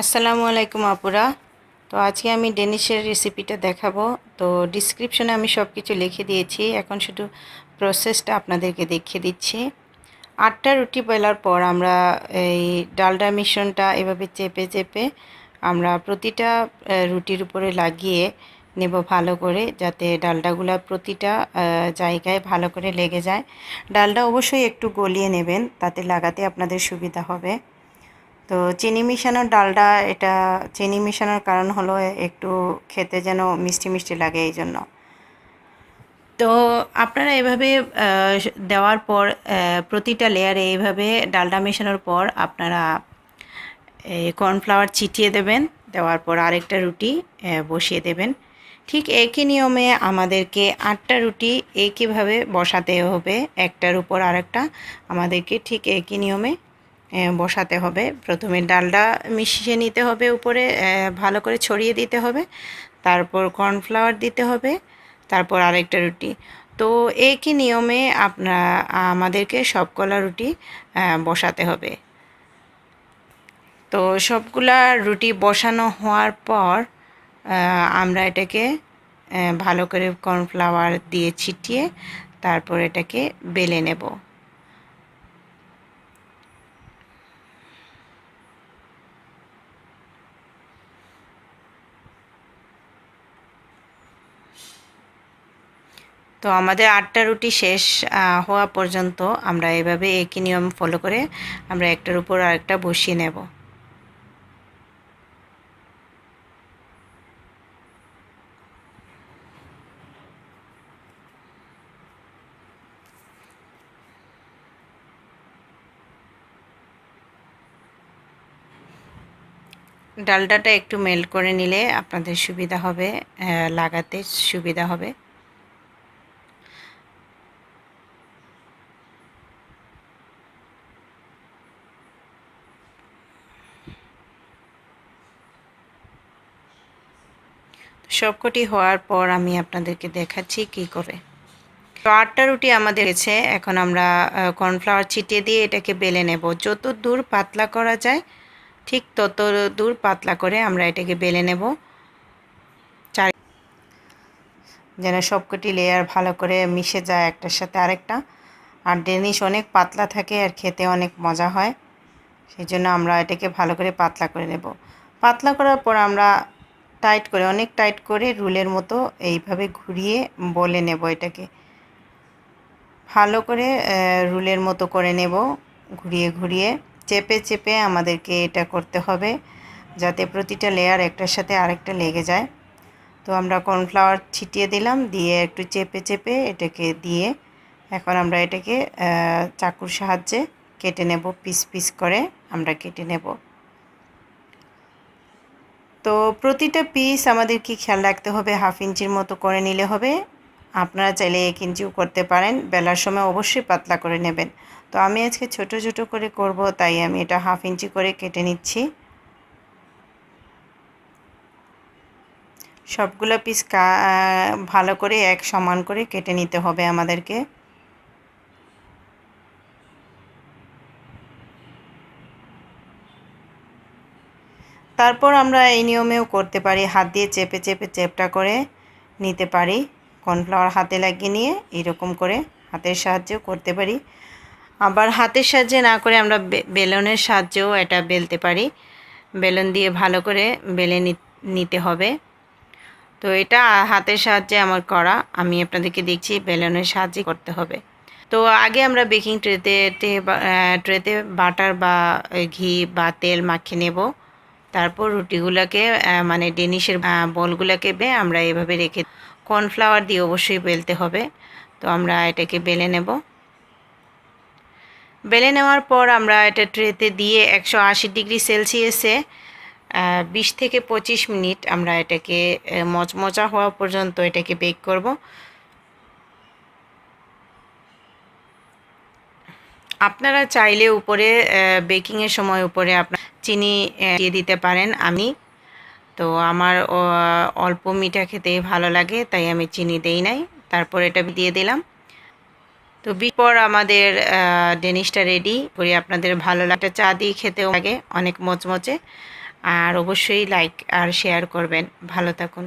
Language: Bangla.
আসসালামু আলাইকুম আপুরা। তো আজকে আমি ডেনিশের রেসিপিটা দেখাবো। তো ডিসক্রিপশনে আমি সব কিছু লিখে দিয়েছি। এখন শুধু প্রসেসটা আপনাদেরকে দেখিয়ে দিচ্ছি। আটটা রুটি বেলার পর আমরা এই ডালডা মিশ্রণটা এভাবে চেপে চেপে আমরা প্রতিটা রুটির উপরে লাগিয়ে নেব ভালো করে, যাতে ডালডাগুলো প্রতিটা জায়গায় ভালো করে লেগে যায়। ডালটা অবশ্যই একটু গলিয়ে নেবেন, তাতে লাগাতে আপনাদের সুবিধা হবে। তো চিনি মিশানোর ডালটা, এটা চিনি মিশানোর কারণ হলো একটু খেতে যেন মিষ্টি মিষ্টি লাগে এই জন্য। তো আপনারা এভাবে দেওয়ার পর প্রতিটা লেয়ারে এইভাবে ডালটা মেশানোর পর আপনারা এই কর্নফ্লাওয়ার ছিটিয়ে দেবেন, দেওয়ার পর আরেকটা রুটি বসিয়ে দেবেন। ঠিক একই নিয়মে আমাদেরকে আটটা রুটি একইভাবে বসাতে হবে, একটার উপর আরেকটা। আমাদেরকে ঠিক একই নিয়মে বসাতে হবে। প্রথমে ডালটা মিশিয়ে নিতে হবে উপরে ভালো করে ছড়িয়ে দিতে হবে। তারপর কর্নফ্লাওয়ার দিতে হবে। তারপর আরেকটা রুটি। তো একই নিয়মে আপনার আমাদেরকে সবকলা রুটি বসাতে হবে। তো সবগুলা রুটি বসানো হওয়ার পর আমরা এটাকে ভালো করে কর্নফ্লাওয়ার দিয়ে ছিটিয়ে তারপর এটাকে বেলে নেব। তো আমাদের আটটা রুটি শেষ হওয়া পর্যন্ত আমরা এভাবে একই নিয়ম ফলো করে আমরা একটার উপর আরেকটা বসিয়ে নেব। ডালডাটা একটু মেল্ট করে নিলে আপনাদের সুবিধা হবে লাগাতে সুবিধা হবে। সবকটি হওয়ার পর আমি আপনাদেরকে দেখাচ্ছি কি করে। তো আটটা রুটি আমাদের হয়েছে, এখন আমরা কর্নফ্লাওয়ার ছিটিয়ে দিয়ে এটাকে বেলে নেব। যত দূর পাতলা করা যায়, ঠিক তত দূর পাতলা করে আমরা এটাকে বেলে নেব। চার যেন সবকটি লেয়ার ভালো করে মিশে যায় একটার সাথে আরেকটা। আর ডেনিশ অনেক পাতলা থাকে আর খেতে অনেক মজা হয়। সেই জন্য আমরা এটাকে ভালো করে পাতলা করে নেব। পাতলা করার পর আমরা টাইট করে, অনেক টাইট করে রুলের মতো এইভাবে ঘুরিয়ে বলে নেব এটাকে। ভালো করে রুলের মতো করে নেব, ঘুরিয়ে ঘুরিয়ে। চেপে চেপে আমাদেরকে এটা করতে হবে, যাতে প্রতিটা লেয়ার একটার সাথে আরেকটা লেগে যায়। তো আমরা কর্নফ্লাওয়ার ছিটিয়ে দিলাম, দিয়ে একটু চেপে চেপে এটাকে দিয়ে এখন আমরা এটাকে চাকুর সাহায্যে কেটে নেব, পিস পিস করে আমরা কেটে নেব। তো প্রতিটা পিস আমাদের কি খেয়াল রাখতে হবে? হাফ ইঞ্চির মতো করে নিলে হবে। আপনারা চাইলে এক ইঞ্চিও করতে পারেন। বেলার সময় অবশ্যই পাতলা করে নেবেন। তো আমি আজকে ছোট ছোট করে করব, তাই আমি এটা হাফ ইঞ্চি করে কেটে নিচ্ছি। সবগুলো পিস ভালো করে এক সমান করে কেটে নিতে হবে আমাদেরকে। তারপর আমরা এই নিয়মেও করতে পারি, হাত দিয়ে চেপে চেপে চেপটা করে নিতে পারি। কর্নফ্লাওয়ার হাতে লাগিয়ে নিয়ে এইরকম করে হাতের সাহায্যেও করতে পারি। আবার হাতের সাহায্যে না করে আমরা বেলনের সাহায্যেও এটা বেলতে পারি। বেলন দিয়ে ভালো করে বেলে নিতে হবে। তো এটা হাতের সাহায্যে আমার করা। আমি আপনাদেরকে দেখছি বেলনের সাহায্যে করতে হবে। তো আগে আমরা বেকিং ট্রেতে ট্রেতে বাটার বা ঘি বা তেল মাখিয়ে নেব। তারপর রুটিগুলোকে মানে ডেনিশের বলগুলোকে বে, আমরা এভাবে রেখে কর্নফ্লাওয়ার দিয়ে অবশ্যই বেলতে হবে। তো আমরা এটাকে বেলে নেব। বেলে নেওয়ার পর আমরা এটা ট্রেতে দিয়ে একশো আশি ডিগ্রি সেলসিয়াসে বিশ থেকে পঁচিশ মিনিট আমরা এটাকে মচমচা হওয়া পর্যন্ত এটাকে বেক করব। আপনারা চাইলে উপরে বেকিংয়ের সময় উপরে আপনার চিনি দিয়ে দিতে পারেন আমি। তো আমার অল্প মিঠা খেতে ভালো লাগে, তাই আমি চিনি দেই নাই। তারপর এটা দিয়ে দিলাম। তো বিপর আমাদের ডেনিশটা রেডি করি। আপনাদের ভালো লাগে চা দিয়ে খেতেও লাগে, অনেক মচমচে। আর অবশ্যই লাইক আর শেয়ার করবেন। ভালো থাকুন।